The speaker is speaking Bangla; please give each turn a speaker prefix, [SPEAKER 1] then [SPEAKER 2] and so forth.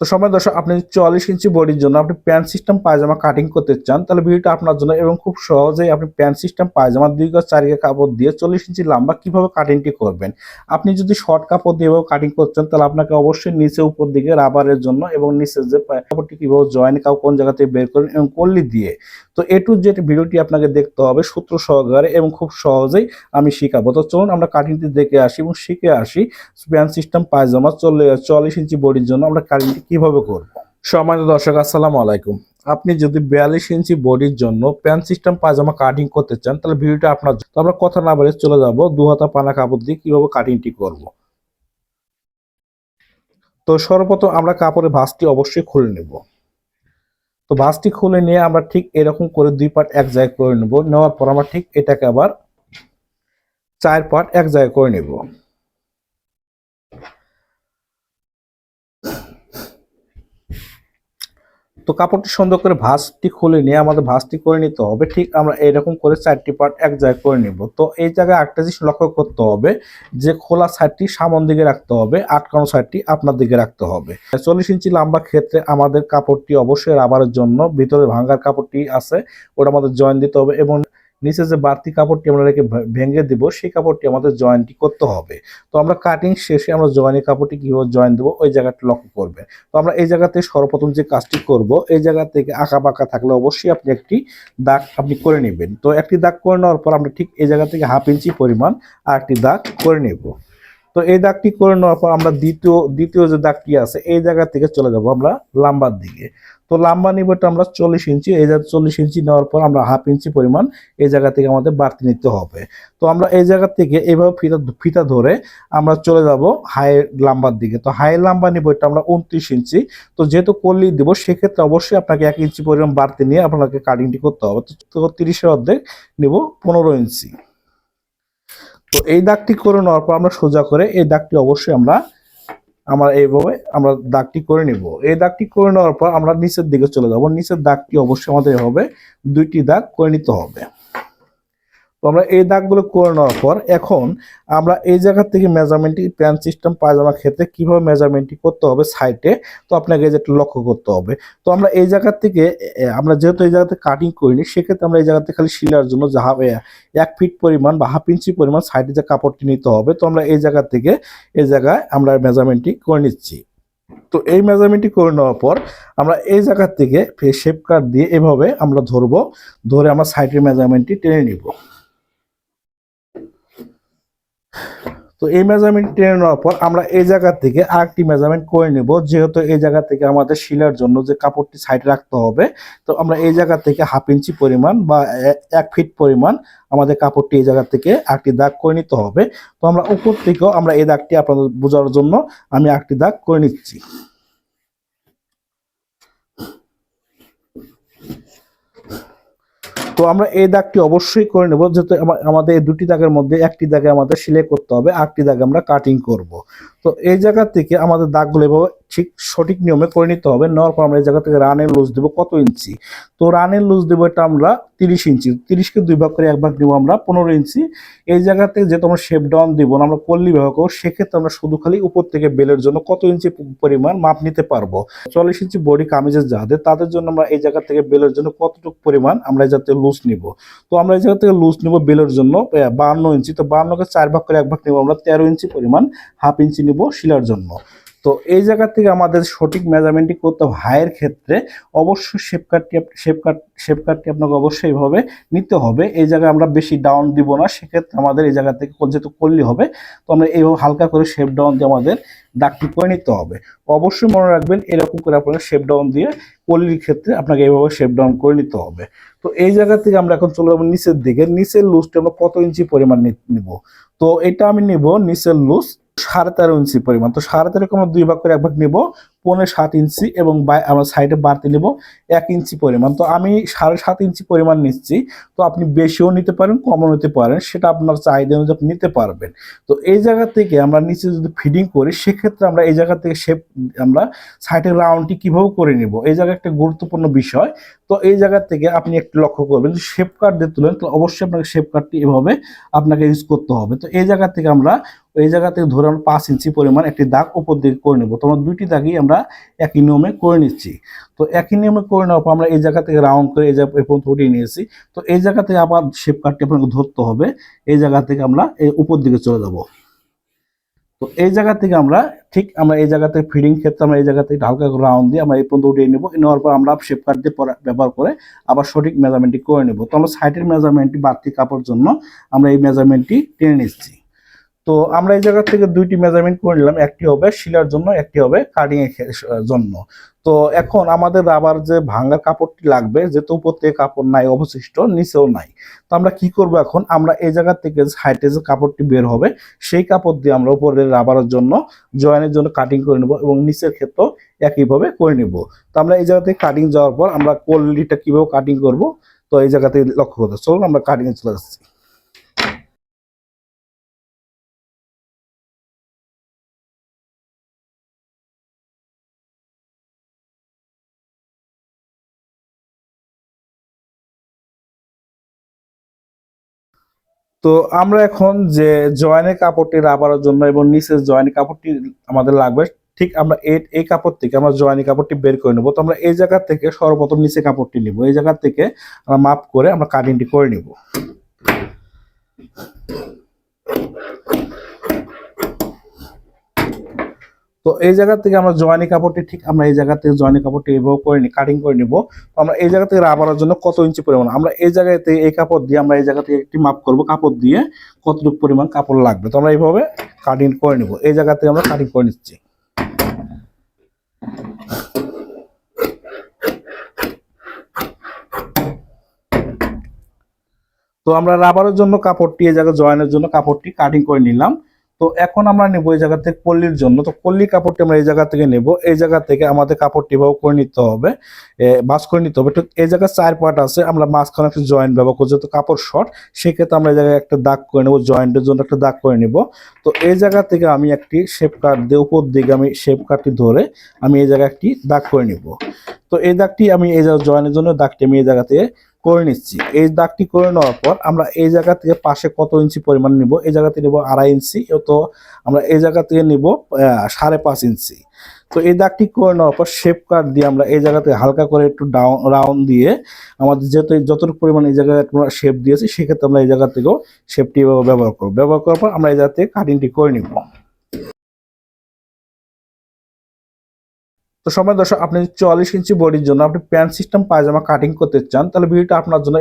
[SPEAKER 1] তো সময় দর্শক, আপনি যদি চল্লিশ ইঞ্চি বডির জন্য আপনি প্যান্ট সিস্টেম পায়জামা কাটিং করতে চান, তাহলে ভিডিওটা আপনার জন্য এবং খুব সহজেই আপনি প্যান্ট সিস্টেম পায়জামা দুই গজ চারি কাপড় দিয়ে চল্লিশ ইঞ্চি লম্বা কীভাবে কাটিংটি করবেন? আপনি যদি শর্ট কাপড় দিয়ে কাটিং করছেন তাহলে আপনাকে অবশ্যই নিচে উপর দিকে রাবারের জন্য এবং নিচে যে কাপড়টি কীভাবে জয়েন কাউ কোন জায়গা থেকে বের করেন এবং কল্লি দিয়ে। তো এ টু জেড ভিডিওটি আপনাকে দেখতে হবে সূত্র সহকারে এবং খুব সহজেই আমি শিখাবো। তো চলুন আমরা কাটিংটি দেখে আসি এবং শিখে আসি। প্যান্ট সিস্টেম পায়জামা চল্লিশ ইঞ্চি বডির জন্য আমরা কাটিংটি কীভাবে করব? সম্মানিত দর্শক, আসসালামু আলাইকুম। আপনি যদি বিয়াল্লিশ ইঞ্চি বডির জন্য প্যান্ট সিস্টেম পায়জামা কাটিং করতে চান, তাহলে ভিডিওটা আপনার। তো আমরা কথা না বলে চলে যাব দু হাতা পানা কাপড় দিয়ে কীভাবে কাটিংটি করব। তো সর্বপ্রথম আমরা কাপড়ের ভাঁজটি অবশ্যই খুলে নেব। তো ভাঁজটি খুলে নিয়ে আমরা ঠিক এরকম করে দুই পার্ট এক জায়গায় করে নেব। নেওয়ার পর আমরা ঠিক এটাকে আবার চার পার্ট এক জায়গায় করে নেব। তো কাপড়টি সুন্দর করে ভাঁজটি খুলে নিয়ে আমাদের ভাঁজটি করে নিতে হবে। ঠিক আমরা এরকম করে চারটি পার্ট এক জায়গায় করে নিব। তো এই জায়গায় একটা জিনিস লক্ষ্য করতে হবে যে খোলা সাইডটি সামন দিকে রাখতে হবে, আটকানো সাইডটি আপনার দিকে রাখতে হবে। চল্লিশ ইঞ্চি লম্বা ক্ষেত্রে আমাদের কাপড়টি অবশ্যই রাবারের জন্য, ভিতরে ভাঙ্গার কাপড়টি আছে, ওটা আমাদের জয়েন দিতে হবে এবং নিচে যে বাড়তি কাপড়টি আমরা রেখে ভেঙে দেব, সেই কাপড়টি আমাদের জয়েন্টটি করতে হবে। তো আমরা কাটিং শেষে আমরা জয়েনের কাপড়টি কীভাবে জয়েন দেবো, ওই জায়গাটা লক্ষ্য করবেন। তো আমরা এই জায়গাতে সর্বপ্রথম যে কাজটি করব, এই জায়গা থেকে আঁকা বাঁকা থাকলে অবশ্যই আপনি একটি দাগ আপনি করে নেবেন। তো একটি দাগ করে নেওয়ার পর আমরা ঠিক এই জায়গা থেকে হাফ ইঞ্চি পরিমাণ আর একটি দাগ করে নেব। তো এই দাগটি করে নেওয়ার পর আমরা দ্বিতীয় দ্বিতীয় যে দাগটি আছে, এই জায়গা থেকে চলে যাব আমরা লাম্বার দিকে। তো লাম্বা নিবটা আমরা চল্লিশ ইঞ্চি, এই জায়গা চল্লিশ ইঞ্চি নেওয়ার পর আমরা হাফ ইঞ্চি পরিমাণ এই জায়গা থেকে আমাদের বাড়তি নিতে হবে। তো আমরা এই জায়গা থেকে এইভাবে ফিতা ফিতা ধরে আমরা চলে যাব হাই লাম্বার দিকে। তো হাই লাম্বা নিব এটা আমরা উনত্রিশ ইঞ্চি, তো যেহেতু কল্লি দিব, সেক্ষেত্রে অবশ্যই আপনাকে এক ইঞ্চি পরিমাণ বাড়তি নিয়ে আপনাকে কাটিংটি করতে হবে। তো তিরিশের অর্ধেক নিব পনেরো ইঞ্চি। তো এই দাগটি করে নেওয়ার পর আমরা সোজা করে এই দাগটি অবশ্যই আমরা আমরা এইভাবে আমরা দাগটি করে নিব। এই দাগটি করে নেওয়ার পর আমরা নিচের দিকে চলে যাব। নিচের দাগটি অবশ্যই আমাদের এভাবে দুইটি দাগ করে নিতে হবে। তো আমরা এই দাগগুলো করে নেওয়ার পর এখন আমরা এই জায়গা থেকে মেজারমেন্টটি প্যান্ট সিস্টেম পায়জামা ক্ষেত্রে কীভাবে মেজারমেন্টটি করতে হবে সাইটে তো আপনাকে যেটা লক্ষ্য করতে হবে। তো আমরা এই জায়গা থেকে আমরা যেহেতু এই জায়গাতে কাটিং করিনি, সেক্ষেত্রে আমরা এই জায়গাতে খালি শিলার জন্য যা এক ফিট পরিমাণ বা হাফ ইঞ্চি পরিমাণ সাইডে যে কাপড়টি নিতে হবে, তো আমরা এই জায়গা থেকে এই জায়গায় আমরা মেজারমেন্টটি করে নিচ্ছি। তো এই মেজারমেন্টটি করে নেওয়ার পর আমরা এই জায়গা থেকে শেপ কাট দিয়ে এভাবে আমরা ধরবো, ধরে আমরা সাইডের মেজারমেন্টটি টেনে নিব। তো এই মেজারমেন্ট টেনে নেওয়ার পর আমরা এই জায়গা থেকে আরেকটি মেজারমেন্ট করে নেব, যেহেতু এই জায়গা থেকে আমাদের শিলার জন্য যে কাপড়টি সাইডে রাখতে হবে, তো আমরা এই জায়গা থেকে হাফ ইঞ্চি পরিমাণ বা এক ফিট পরিমাণ আমাদের কাপড়টি এই জায়গা থেকে আরেকটি দাগ করে নিতে হবে। তো আমরা উপর থেকেও আমরা এই দাগটি আপনাদের বোঝার জন্য আমি আরেকটি দাগ করে নিচ্ছি। তো আমরা এই দাগটি অবশ্যই করে নেব, যেহেতু আমা- আমাদের এই দুটি দাগের মধ্যে একটি দাগে আমাদের সিলেক্ট করতে হবে, আরেকটি দাগে আমরা কাটিং করব। তো এই জায়গা থেকে আমাদের দাগগুলো এভাবে ঠিক সঠিক নিয়মে করে নিতে হবে। নেওয়ার পর আমরা এই জায়গা থেকে রানের লুজ দেবো কত ইঞ্চি? তো রানের লুজ দেবো এটা আমরা তিরিশ ইঞ্চি। তিরিশকে দুই ভাগ করে এক ভাগ নেব আমরা পনেরো ইঞ্চি। এই জায়গা থেকে যেহেতু আমরা শেপ ডাউন দিব না, আমরা কল্লি ব্যবহার করব, সেক্ষেত্রে আমরা শুধু খালি উপর থেকে বেলের জন্য কত ইঞ্চি পরিমাণ মাপ নিতে পারব? চল্লিশ ইঞ্চি বডি কামিজের যাদের, তাদের জন্য আমরা এই জায়গা থেকে বেলের জন্য কতটুকু পরিমাণ আমরা এই যাতে লুজ নিব? তো আমরা এই জায়গা থেকে লুজ নিব বেলের জন্য বান্ন ইঞ্চি। তো বান্নকে চার ভাগ করে এক ভাগ নিব আমরা তেরো ইঞ্চি পরিমাণ, হাফ ইঞ্চি নিব শিলার জন্য। তো এই জায়গা থেকে আমাদের সঠিক মেজারমেন্টটি করতে হবে হাইয়ের ক্ষেত্রে। অবশ্যই শেপ কাটটি শেপ কাট শেপ আপনাকে অবশ্যই এইভাবে নিতে হবে। এই জায়গায় আমরা বেশি ডাউন দিব না, সেক্ষেত্রে আমাদের এই জায়গা থেকে যেহেতু করলে হবে, তো আমরা এইভাবে হালকা করে শেপ ডাউন দিয়ে আমাদের দাগটি করে নিতে হবে। অবশ্যই মনে রাখবেন, এরকম করে আপনাকে শেপ ডাউন দিয়ে কল্লির ক্ষেত্রে আপনাকে এইভাবে শেপ ডাউন করে নিতে হবে। তো এই জায়গা থেকে আমরা এখন চলে যাব নিচের দিকে। নিচের লুজটা আমরা কত ইঞ্চি পরিমাণ নিব? তো এটা আমি নিব নিচের লুজ সাড়ে তেরো ইঞ্চি পরিমাণ। তো সাড়ে তেরো কোনো দুই ভাগ করে এক ভাগ নিব। পনেরো সাত ইঞ্চি এবং আমরা সাইডে বাড়তি নেব এক ইঞ্চি পরিমাণ। তো আমি সাড়ে সাত ইঞ্চি পরিমাণ নিচ্ছি। তো আপনি বেশিও নিতে পারেন, কমও নিতে পারেন, সেটা আপনার চাহিদা অনুযায়ী নিতে পারবেন। তো এই জায়গা থেকে আমরা নিচে যদি ফিডিং করি, সেক্ষেত্রে আমরা এই জায়গা থেকে শেপ আমরা সাইডের রাউন্ডটি কীভাবে করে নিব? এই জায়গা একটা গুরুত্বপূর্ণ বিষয়। তো এই জায়গা থেকে আপনি একটু লক্ষ্য করবেন শেপ কার্ড দিয়ে তুলেন তো অবশ্যই আপনাকে শেপ কার্ডটি এভাবে আপনাকে ইউজ করতে হবে। তো এই জায়গা থেকে আমরা, এই জায়গা থেকে ধরে আমরা পাঁচ ইঞ্চি পরিমাণ একটি দাগ উপর দিকে করে নেব। তো আমরা দুইটি দাগই আমরা আমরা একই নিয়মে করে নিচ্ছি। তো একই নিয়মে করে নেওয়ার পর আমরা এই জায়গা থেকে রাউন্ড করে এই জায়গা পর্যন্ত উঠিয়ে নিয়েছি। তো এই জায়গা থেকে আবার শেপ কাটটি আপনাকে ধরতে হবে। এই জায়গা থেকে আমরা এই উপর দিকে চলে যাব। তো এই জায়গা থেকে আমরা ঠিক আমরা এই জায়গা থেকে ফিডিং ক্ষেত্রে আমরা এই জায়গা থেকে হালকা রাউন্ড দিয়ে আমরা এই পর্যন্ত উঠিয়ে নেব। নেওয়ার পর আমরা শেপ কাট দিয়ে ব্যবহার করে আবার সঠিক মেজারমেন্টটি করে নেব। তো আমরা সাইডের মেজারমেন্টটি বাড়তি কাপড় জন্য আমরা এই মেজারমেন্টটি টেনে নিচ্ছি। তো আমরা এই জায়গা থেকে দুইটি মেজারমেন্ট করে নিলাম, একটি হবে শিলার জন্য, একটি হবে কাটিং এর জন্য। তো এখন আমাদের রাবার যে ভাঙা কাপড়টি লাগবে, যেহেতু উপর থেকে কাপড় নাই, অবশিষ্ট, নিচেও নাই। তো আমরা কি করব এখন? আমরা এই জায়গা থেকে হাইটে যে কাপড়টি বের হবে, সেই কাপড় দিয়ে আমরা উপরের রাবারের জন্য জয়েনের জন্য কাটিং করে নেব এবং নিচের ক্ষেত্রেও একইভাবে করে নেব। তো আমরা এই জায়গা থেকে কাটিং যাওয়ার পর আমরা কোয়ালিটিটা কীভাবে কাটিং করব? তো এই জায়গা থেকে লক্ষ্য করতে চলুন আমরা কাটিং এ চলে যাচ্ছি। তো আমরা এখন যে জয়েনের কাপড়টি রাবারের জন্য এবং নিচের জয়েন কাপড়টি আমাদের লাগবে, ঠিক আমরা এই এই কাপড় থেকে আমরা জয়েন কাপড়টি বের করে নেব। তো আমরা এই জায়গা থেকে সর্বপ্রথম নিচে কাপড়টি নিব। এই জায়গা থেকে আমরা মাপ করে আমরা কাটিংটি করে নিব। এই জায়গা থেকে আমরা জয়েনি কাপড়টি ঠিক আমরা এই জায়গা থেকে জয়েনি কাপড়টি এভাবে করে নি কাটিং করে নিব। তো আমরা এই জায়গা থেকে রাবারের জন্য কত ইঞ্চি পরিমাণ? আমরা এই জায়গাতে এই কাপড় দিয়ে আমরা এই জায়গা থেকে একটি মাপ করব, কাপড় দিয়ে কতটুকু পরিমাণ কাপড় লাগবে। তো আমরা এইভাবে কাটিং করে নিব। এই জায়গা থেকে আমরা কাটিং করে নিচ্ছি। তো আমরা রাবারের জন্য কাপড়টি, এই জায়গায় জয়েনের জন্য কাপড়টি কাটিং করে নিলাম। তো এখন আমরা নেব এই জায়গা থেকে কল্লির জন্য। তো কল্লি কাপড়টি আমরা এই জায়গা থেকে নেব। এই জায়গা থেকে আমাদের কাপড়টি ব্যবহার করে নিতে হবে বাস করে নিতে হবে। ঠিক এই জায়গায় চার পার্ট আছে, আমরা মাঝখানে একটা জয়েন্ট ব্যবহার করছি, যেহেতু কাপড় শর্ট, সেক্ষেত্রে আমরা এই জায়গায় একটা দাগ করে নেব, জয়েন্টের জন্য একটা দাগ করে নেব। তো এই জায়গা থেকে আমি একটি শেপ কাট দিয়ে, উপর দিকে আমি শেপ কাটটি ধরে আমি এই জায়গায় একটি দাগ করে নিব। তো এই দাগটি আমি এই জায়গা জয়েনের জন্য, দাগটি আমি এই জায়গা থেকে করে নিচ্ছি। এই দাগটি করে নেওয়ার পর আমরা এই জায়গা থেকে পাশে কত ইঞ্চি পরিমাণ নিব? এই জায়গাতে নিব আড়াই ইঞ্চি তো আমরা এই জায়গা থেকে নিব সাড়ে পাঁচ ইঞ্চি। তো এই দাগটি করে নেওয়ার পর শেপ কাট দিয়ে আমরা এই জায়গাতে হালকা করে একটু ডাউন রাউন্ড দিয়ে আমাদের যেহেতু যতটুকু পরিমাণ এই জায়গায় আমরা শেপ দিয়েছি, সেক্ষেত্রে আমরা এই জায়গা থেকেও শেপটি ব্যবহার করব। ব্যবহার করার পর আমরা এই জায়গা থেকে কাটিংটি করে নিব। তো সময় দর্শক, আপনি চুয়াল্লিশ ইঞ্চি বডির জন্য আপনি প্যান্ট সিস্টেম পায়জামা কাটিং করতে চান, তাহলে ভিডিওটা আপনার জন্য